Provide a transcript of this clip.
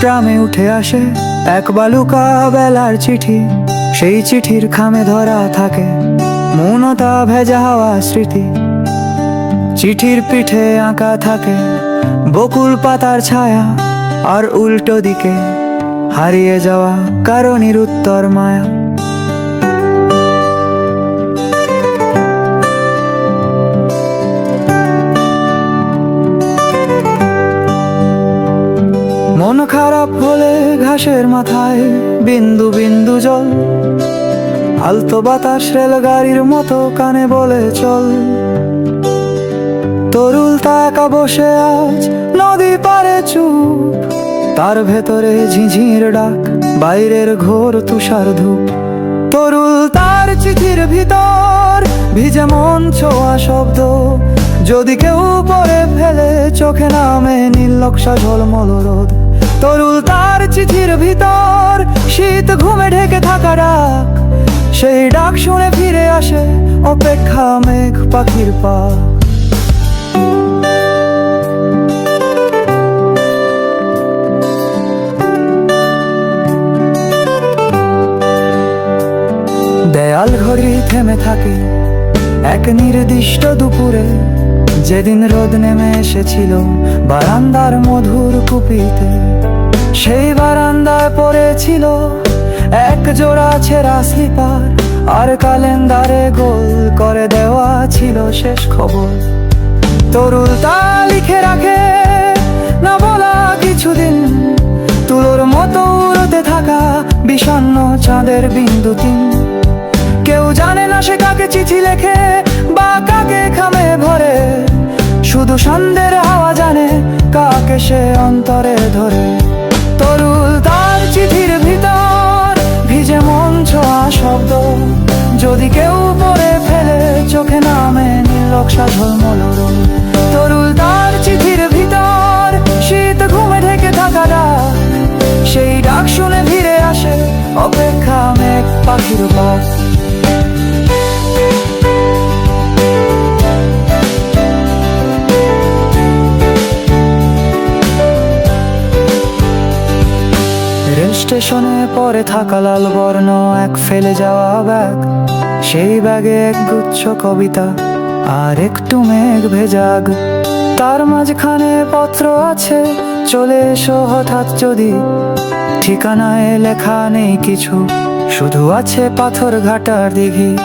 ট্রামে উঠে আসে এক বালুকা বেলার চিঠি। সেই চিঠির খামে ধরা থাকে মৌনতা ভেজা হওয়া স্মৃতি। চিঠির পিঠে আঁকা থাকে বকুল পাতার ছায়া আর উল্টো দিকে। হারিয়ে যাওয়া কারণের উত্তর মায়া। খারাপ হলে ঘাসের মাথায় বিন্দু বিন্দু জল। আলতো বাতাস রেলগাড়ির মতো কানে বলে চল। তরুল তাকা বসে আজ নদী পারে চুপ। তার ভেতরে ঝিঝির ডাক, বাইরের ঘোর তুষার ধূপ। তরুল তার চিঠির ভিতর ভিজে মন ছোঁয়া শব্দ। যদি কেউ পরে ফেলে, চোখে নামে নীলক্ষা ঝলমল রোদ। তরুল তার চিঠির ভিতর, শীত ঘুমে ঢেকে থাকা ডাক। সেই ডাক শুনে ফিরে আসে অপেক্ষা মেঘ পাখির পা দেয়াল ঘড়ি থেমে থাকে এক নির্দিষ্ট দুপুরে। যেদিন রোদ নেমে এসেছিল বারান্দার মধুর কুপিতে। সেই বারান্দায় পড়েছিল এক জোড়া ছেঁড়া স্লিপার, আর ক্যালেন্ডারে গোল করে দেওয়া ছিল শেষ খবর। তরুল তা লিখে রাখে, না বলা কিছুদিন, তুলোর মতো উড়তে থাকা বিষণ্ন চাঁদের বিন্দু তিন। কেউ জানে না সে কাকে চিঠি লেখে বা কাকে খামে ভরে, শুধু সন্ধ্যের হাওয়া জানে কাকে সে অন্তরে ধরে। ঝলমল রোদ। তরুল তার চিঠির ভিতর, শীত ঘুমে ঢেকে থাকা সেই ডাক শুনে ফিরে আসে অপেক্ষা মেঘ পাখির পাখ রেল স্টেশনে পরে থাকা লাল বর্ণ, এক ফেলে যাওয়া ব্যাগ। সেই ব্যাগে এক গুচ্ছ কবিতা। আর একটু মেঘ ভেজাগ, তার মাঝখানে পত্র আছে। চলে এসো হঠাৎ যদি, ঠিকানায় লেখা নেই কিছু, শুধু আছে পাথর ঘাটার দিঘি।